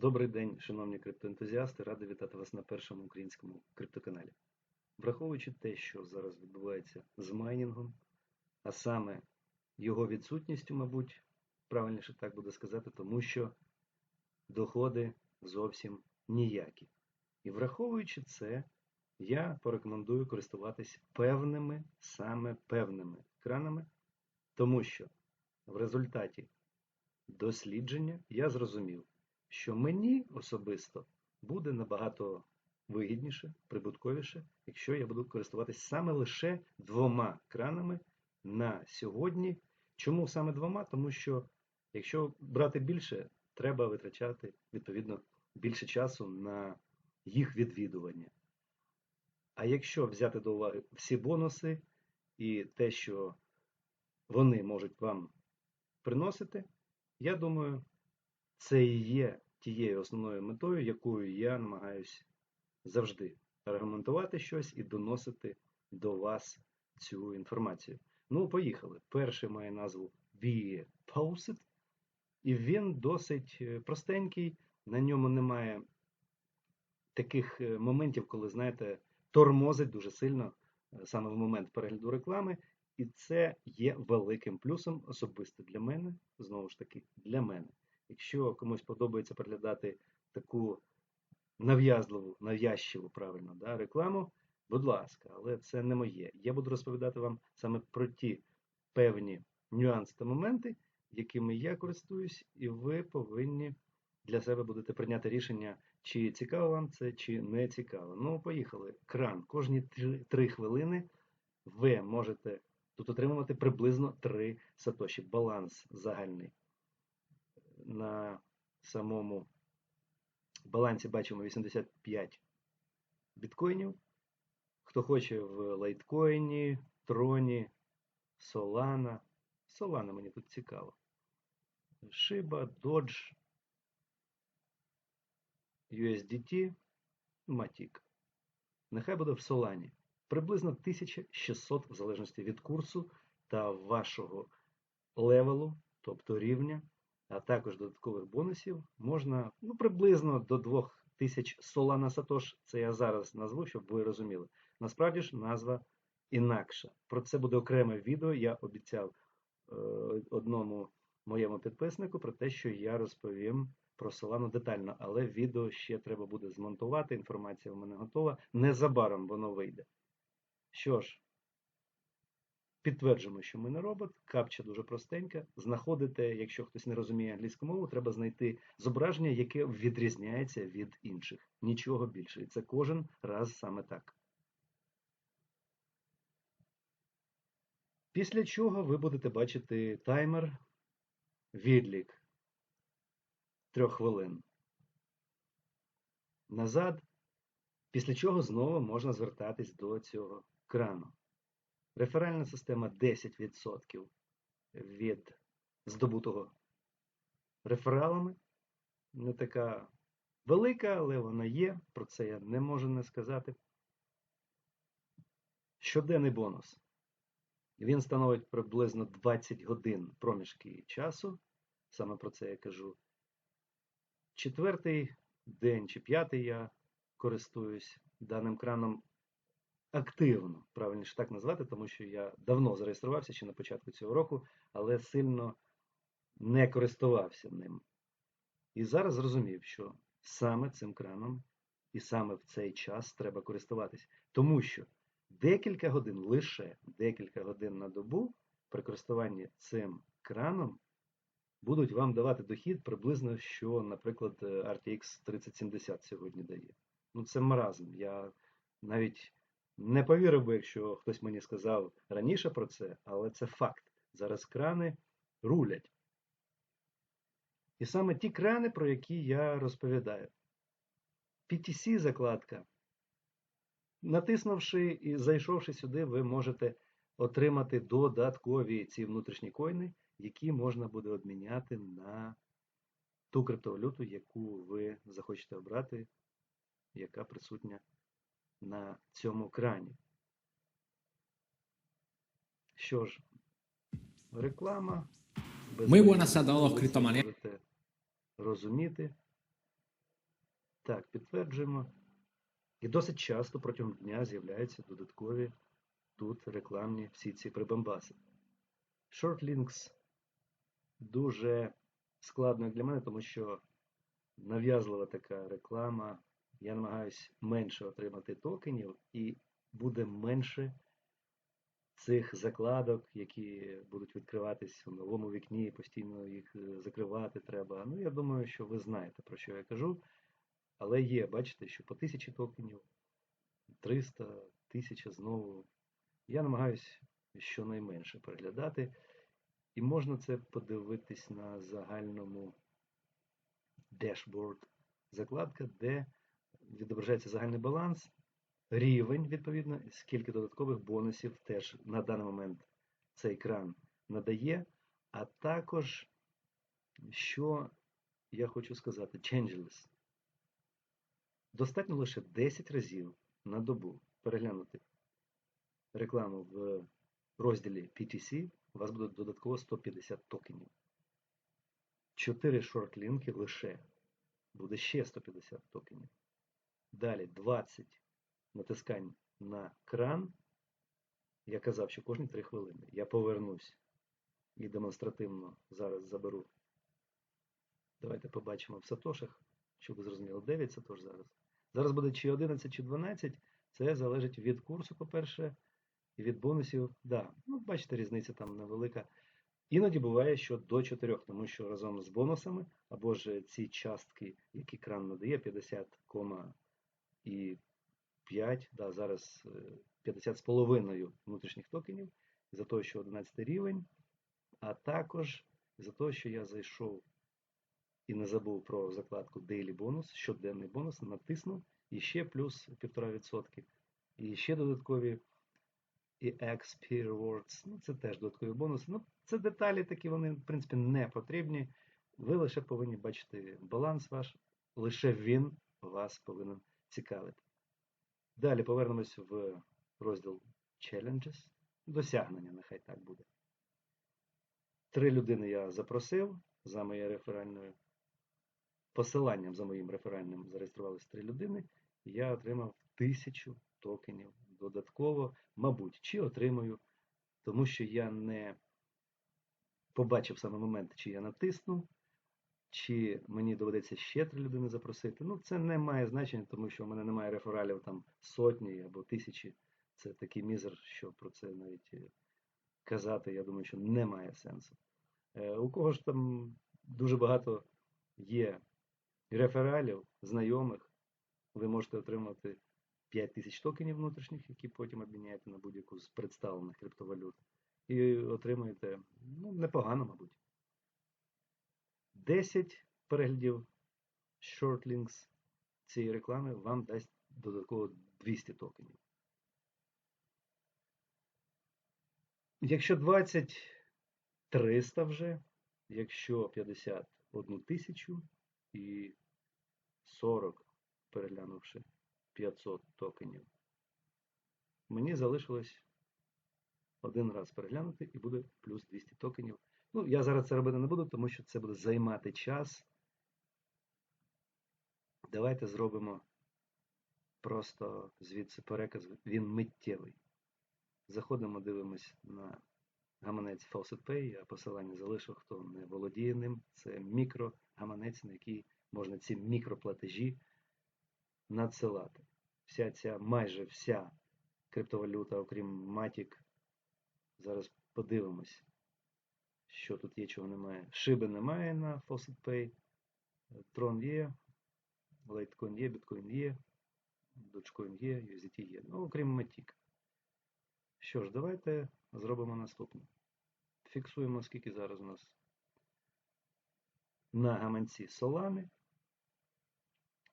Добрий день, шановні криптоентузіасти. Радий вітати вас на першому українському криптоканалі. Враховуючи те, що зараз відбувається з майнінгом, а саме його відсутністю, мабуть, правильніше так буде сказати, тому що доходи зовсім ніякі. І враховуючи це, я порекомендую користуватись певними, саме певними кранами, тому що в результаті дослідження я зрозумів, що мені особисто буде набагато вигідніше, прибутковіше, якщо я буду користуватись саме лише двома кранами на сьогодні. Чому саме двома? Тому що якщо брати більше, треба витрачати відповідно більше часу на їх відвідування. А якщо взяти до уваги всі бонуси і те, що вони можуть вам приносити, я думаю, це і є тією основною метою, якою я намагаюсь завжди аргументувати щось і доносити до вас цю інформацію. Ну, поїхали. Перший має назву Be Posted, і він досить е, простенький, на ньому немає таких е, моментів, коли, знаєте, тормозить дуже сильно е, саме в момент перегляду реклами. І це є великим плюсом особисто для мене, знову ж таки, для мене. Якщо комусь подобається переглядати таку нав'язливу, нав'язчиву, правильно, да, рекламу, будь ласка, але це не моє. Я буду розповідати вам саме про ті певні нюанси та моменти, якими я користуюсь, і ви повинні для себе будете прийняти рішення, чи цікаво вам це, чи не цікаво. Ну, поїхали. Кран. Кожні 3 хвилини ви можете тут отримувати приблизно 3 сатоші. Баланс загальний на самому балансі бачимо 85 біткоїнів. Хто хоче в лайткоїні, троні, Solana. Solana мені тут цікаво. Shiba, Dodge, USDT, Matic. Нехай буде в Solana. Приблизно 1600 в залежності від курсу та вашого левелу, тобто рівня а також додаткових бонусів, можна ну, приблизно до 2000 Solana Satosh, це я зараз назву, щоб ви розуміли. Насправді ж назва інакша. Про це буде окреме відео. Я обіцяв е, одному моєму підписнику про те, що я розповім про Solana детально, але відео ще треба буде змонтувати. Інформація в мене готова. Незабаром воно вийде. Що ж, Підтверджуємо, що ми не робот, капча дуже простенька. Знаходите, якщо хтось не розуміє англійську мову, треба знайти зображення, яке відрізняється від інших. Нічого більше. І це кожен раз саме так. Після чого ви будете бачити таймер, відлік трьох хвилин. Назад, після чого знову можна звертатись до цього крану. Реферальна система 10% від здобутого рефералами. Не така велика, але вона є. Про це я не можу не сказати. Щоденний бонус. Він становить приблизно 20 годин проміжки часу. Саме про це я кажу. Четвертий день чи п'ятий я користуюсь даним краном активно, правильніше так назвати, тому що я давно зареєструвався ще на початку цього року, але сильно не користувався ним. І зараз зрозумів, що саме цим краном і саме в цей час треба користуватись. Тому що декілька годин, лише декілька годин на добу при користуванні цим краном будуть вам давати дохід приблизно, що, наприклад, RTX 3070 сьогодні дає. Ну, це маразм. Я навіть не повірив би, якщо хтось мені сказав раніше про це, але це факт. Зараз крани рулять. І саме ті крани, про які я розповідаю. PTC закладка. Натиснувши і зайшовши сюди, ви можете отримати додаткові ці внутрішні коїни, які можна буде обміняти на ту криптовалюту, яку ви захочете обрати, яка присутня на цьому крані. Що ж, реклама. Muy buenas a todos, criptomaníacos. Можете розуміти. Так, підтверджуємо. І досить часто протягом дня з'являються додаткові тут рекламні всі ці прибамбаси. Shortlinks дуже складно для мене, тому що нав'язлива така реклама. Я намагаюся менше отримати токенів, і буде менше цих закладок, які будуть відкриватись у новому вікні, постійно їх е, закривати треба. Ну, я думаю, що ви знаєте, про що я кажу. Але є, бачите, що по 1000 токенів, 300, 1000 знову. Я намагаюся щонайменше переглядати. І можна це подивитись на загальному дешборд закладка, де відображається загальний баланс, рівень, відповідно, скільки додаткових бонусів теж на даний момент цей кран надає. А також, що я хочу сказати, changeless. Достатньо лише 10 разів на добу переглянути рекламу в розділі PTC, у вас буде додатково 150 токенів. 4 шортлінки лише буде ще 150 токенів. Далі 20 натискань на кран. Я казав, що кожні 3 хвилини. Я повернусь і демонстративно зараз заберу. Давайте побачимо в сатошах, щоб ви зрозуміли, 9 сатош зараз. Зараз буде чи 11, чи 12. Це залежить від курсу, по-перше, і від бонусів. Да, ну, бачите, різниця там невелика. Іноді буває, що до 4, тому що разом з бонусами, або ж ці частки, які кран надає, 50, і 5, да, зараз 50 з половиною внутрішніх токенів, за те, що 11 рівень, а також за те, що я зайшов і не забув про закладку Daily бонус, щоденний бонус, натиснув і ще плюс 1,5%. І ще додаткові і XP Rewards. Ну, це теж додаткові бонуси. Ну, це деталі такі, вони, в принципі, не потрібні. Ви лише повинні бачити баланс ваш, лише він вас повинен цікавити. Далі повернемось в розділ Challenges. Досягнення, нехай так буде. Три людини я запросив за моєю реферальною посиланням за моїм реферальним зареєструвалися три людини, і я отримав тисячу токенів додатково, мабуть, чи отримаю, тому що я не побачив саме момент, чи я натисну, чи мені доведеться ще три людини запросити. Ну, це не має значення, тому що в мене немає рефералів там сотні або тисячі. Це такий мізер, що про це навіть е, казати, я думаю, що немає сенсу. Е, у кого ж там дуже багато є рефералів, знайомих, ви можете отримати 5 тисяч токенів внутрішніх, які потім обміняєте на будь-яку з представлених криптовалют. І отримуєте ну, непогано, мабуть. 10 переглядів Shortlinks цієї реклами вам дасть додатково 200 токенів. Якщо 20 300 вже, якщо 51 тисячу і 40, переглянувши 500 токенів, мені залишилось один раз переглянути і буде плюс 200 токенів. Ну, я зараз це робити не буду, тому що це буде займати час. Давайте зробимо просто звідси переказ, він миттєвий. Заходимо, дивимось на гаманець FaucetPay, я посилання залишив, хто не володіє ним. Це мікрогаманець, на який можна ці мікроплатежі надсилати. Вся ця, майже вся криптовалюта, окрім Matic, зараз подивимось, що тут є, чого немає. Шиби немає на FaucetPay, Tron є, Litecoin є, Bitcoin є, Dogecoin є, USDT є. Ну, окрім Matic. Що ж, давайте зробимо наступне. Фіксуємо, скільки зараз у нас на гаманці солани.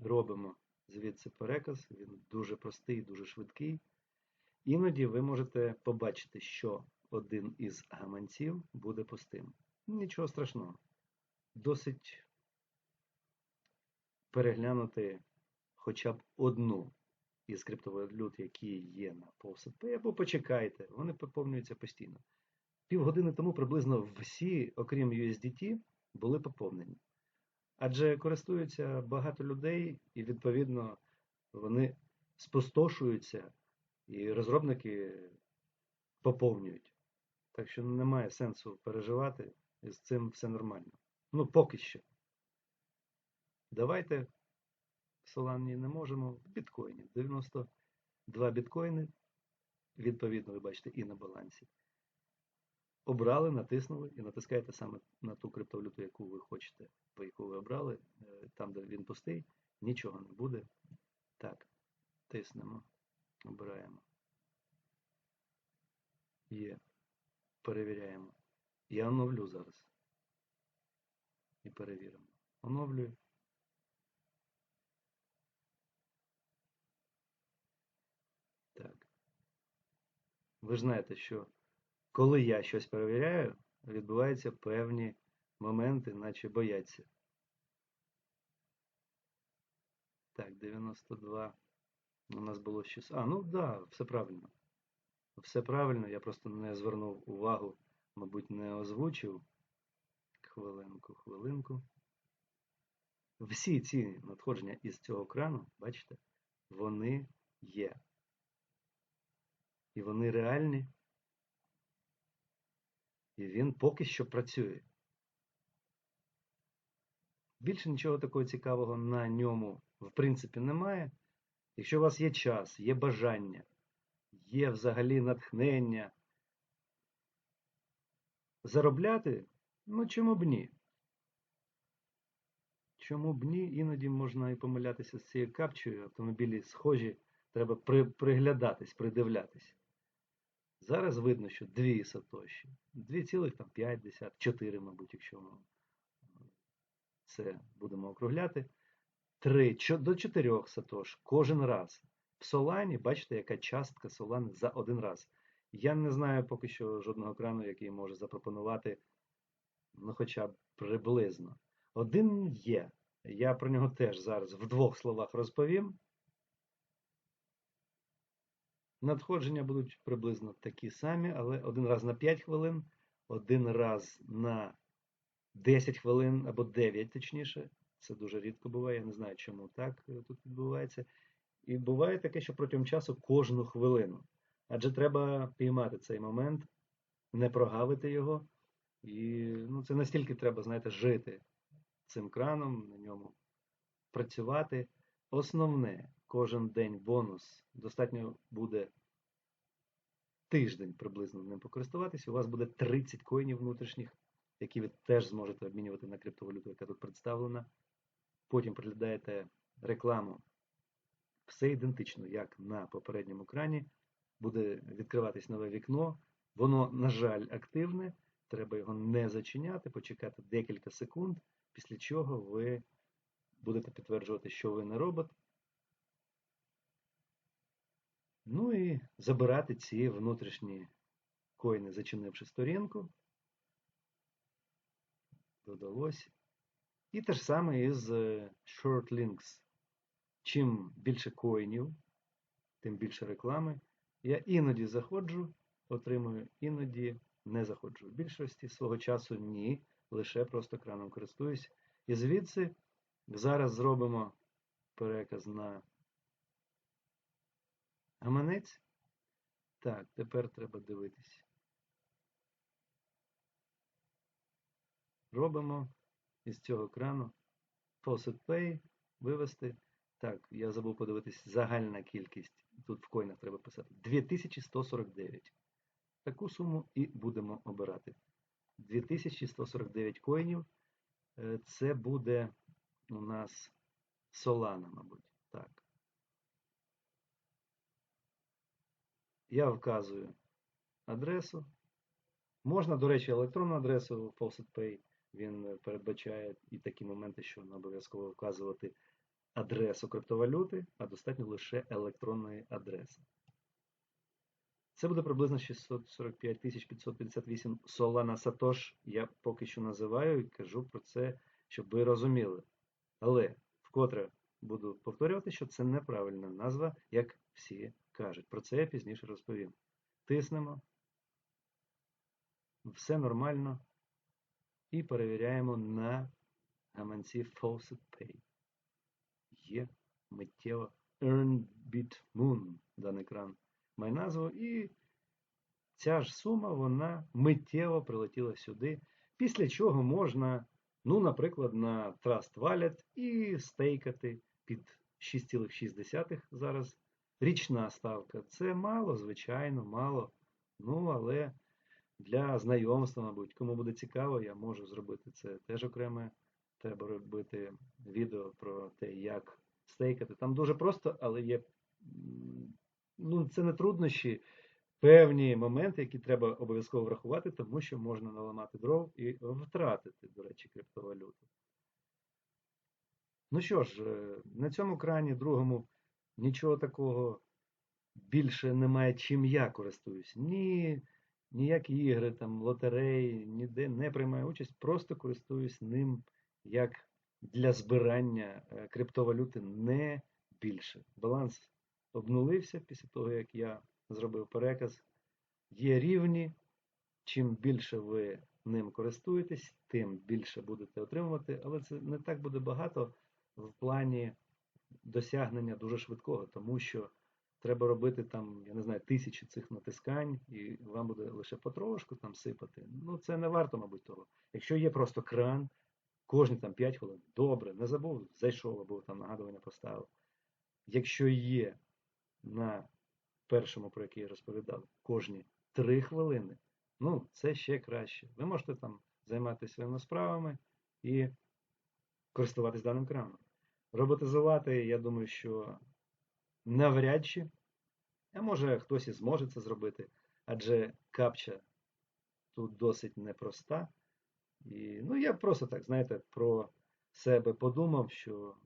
Робимо звідси переказ, він дуже простий, дуже швидкий. Іноді ви можете побачити, що один із гаманців буде пустим. Нічого страшного. Досить переглянути хоча б одну із криптовалют, які є на PostPay, або почекайте, вони поповнюються постійно. Півгодини тому приблизно всі, окрім USDT, були поповнені. Адже користуються багато людей, і відповідно вони спустошуються, і розробники поповнюють. Так що немає сенсу переживати, і з цим все нормально. Ну, поки що. Давайте в Solana не можемо, біткоїні. 92 біткоїни, відповідно, ви бачите, і на балансі. Обрали, натиснули і натискаєте саме на ту криптовалюту, яку ви хочете, по яку ви обрали. Е, Там, де він пустий, нічого не буде. Так, тиснемо, обираємо. Є. Перевіряємо. Я оновлю зараз. І перевіримо. Оновлюю. Так. Ви ж знаєте, що коли я щось перевіряю, відбуваються певні моменти, наче бояться. Так, 92. У нас було 6. А, ну так, да, все правильно. Все правильно, я просто не звернув увагу, мабуть, не озвучив. Хвилинку, хвилинку. Всі ці надходження із цього крану, бачите, вони є. І вони реальні. І він поки що працює. Більше нічого такого цікавого на ньому, в принципі, немає. Якщо у вас є час, є бажання, є взагалі натхнення заробляти, ну чому б ні? Чому б ні? Іноді можна і помилятися з цією капчею, автомобілі схожі, треба при, приглядатись, придивлятись. Зараз видно, що 2 сатоші, 2,5, 4, мабуть, якщо ми це будемо округляти. 3 до 4 сатош кожен раз. В Солані, бачите, яка частка Солани за один раз. Я не знаю поки що жодного крану, який може запропонувати, ну, хоча б приблизно. Один є. Я про нього теж зараз в двох словах розповім. Надходження будуть приблизно такі самі, але один раз на 5 хвилин, один раз на 10 хвилин або 9, точніше. Це дуже рідко буває. Я не знаю, чому так е, тут відбувається. І буває таке, що протягом часу кожну хвилину. Адже треба піймати цей момент, не прогавити його. І ну, це настільки треба, знаєте, жити цим краном, на ньому працювати. Основне, кожен день бонус. Достатньо буде тиждень приблизно ним покористуватися. У вас буде 30 коїнів внутрішніх, які ви теж зможете обмінювати на криптовалюту, яка тут представлена. Потім приглядаєте рекламу. Все ідентично, як на попередньому екрані. Буде відкриватись нове вікно. Воно, на жаль, активне. Треба його не зачиняти, почекати декілька секунд, після чого ви будете підтверджувати, що ви не робот. Ну і забирати ці внутрішні коїни, зачинивши сторінку. Додалось. І те ж саме із е, Short Links. Чим більше коїнів, тим більше реклами. Я іноді заходжу, отримую, іноді не заходжу. В більшості свого часу ні. Лише просто краном користуюсь. І звідси зараз зробимо переказ на гаманець. Так, тепер треба дивитись. Робимо із цього крану Faucet Pay, вивести. Так, я забув подивитись загальна кількість. Тут в коїнах треба писати. 2149. Таку суму і будемо обирати. 2149 коїнів. Е, це буде у нас Solana, мабуть. Так. Я вказую адресу. Можна, до речі, електронну адресу FaucetPay. Він передбачає і такі моменти, що не обов'язково вказувати адресу криптовалюти, а достатньо лише електронної адреси. Це буде приблизно 645 558 Solana Satosh. Я поки що називаю і кажу про це, щоб ви розуміли. Але вкотре буду повторювати, що це неправильна назва, як всі кажуть. Про це я пізніше розповім. Тиснемо. Все нормально. І перевіряємо на гаманці Faucet Pay. Є миттєво Earn Bit Moon, даний кран має назву, і ця ж сума, вона миттєво прилетіла сюди, після чого можна, ну, наприклад, на Trust Wallet і стейкати під 6,6 зараз річна ставка. Це мало, звичайно, мало. Ну, але для знайомства, мабуть, кому буде цікаво, я можу зробити це теж окреме. Треба робити відео про те, як стейкати. Там дуже просто, але є. Ну, це не труднощі, певні моменти, які треба обов'язково врахувати, тому що можна наламати дров і втратити, до речі, криптовалюту. Ну що ж, е, на цьому крані другому нічого такого більше немає, чим я користуюсь. Ні, ніякі ігри, там, лотереї, ніде не приймаю участь, просто користуюсь ним як для збирання е, криптовалюти не більше. Баланс обнулився після того, як я зробив переказ. Є рівні. Чим більше ви ним користуєтесь, тим більше будете отримувати, але це не так буде багато в плані досягнення дуже швидкого, тому що треба робити там, я не знаю, тисячі цих натискань, і вам буде лише потрошку там сипати. Ну, це не варто, мабуть, того. Якщо є просто кран, кожні там 5 хвилин, добре, не забув, зайшов або там нагадування поставив. Якщо є на першому, про який я розповідав, кожні 3 хвилини, ну, це ще краще. Ви можете там займатися своїми справами і користуватись даним краном. Роботизувати, я думаю, що навряд чи, а може хтось і зможе це зробити, адже капча тут досить непроста. І, ну, я просто так, знаєте, про себе подумав, що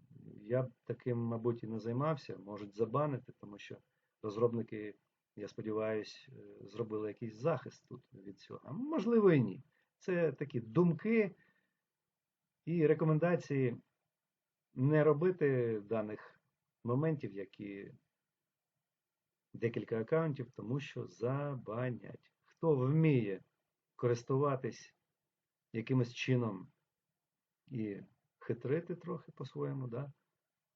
я б таким, мабуть, і не займався, можуть забанити, тому що розробники, я сподіваюся, зробили якийсь захист тут від цього. Можливо і ні. Це такі думки і рекомендації не робити даних моментів, як і декілька аккаунтів, тому що забанять. Хто вміє користуватись якимось чином і хитрити трохи по-своєму, да?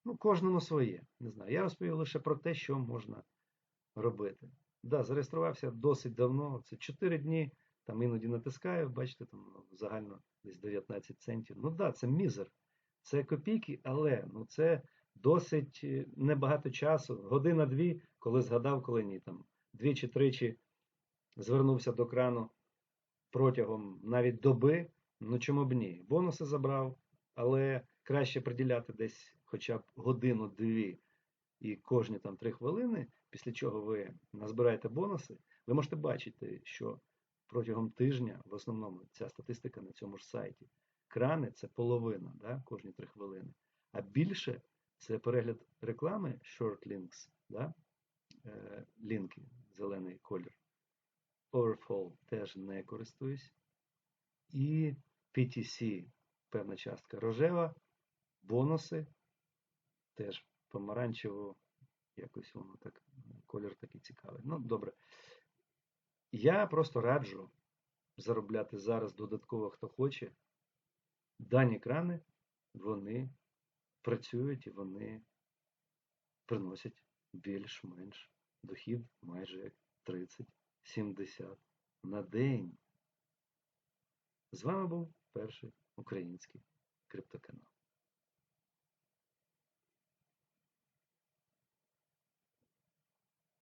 ну, кожному своє. Не знаю. Я розповів лише про те, що можна робити. Да, зареєструвався досить давно, це 4 дні, там іноді натискаю, бачите, там ну, загально десь 19 центів. Ну да, це мізер. Це копійки, але ну, це досить е, небагато часу, година-дві, коли згадав, коли ні. Там дві чи тричі звернувся до крану протягом навіть доби. Ну чому б ні? Бонуси забрав, але краще приділяти десь хоча б годину-дві і кожні там три хвилини, після чого ви назбираєте бонуси, ви можете бачити, що протягом тижня в основному ця статистика на цьому ж сайті. Крани це половина, да, кожні 3 хвилини. А більше це перегляд реклами short links, да, е, лінки, зелений колір. Overfall теж не користуюсь. І PTC, певна частка рожева, бонуси теж помаранчево, якось воно так, колір такий цікавий. Ну, добре. Я просто раджу заробляти зараз додатково, хто хоче. Дані крани, вони працюють і вони приносять більш-менш дохід майже 30-70 на день. З вами був перший український криптоканал.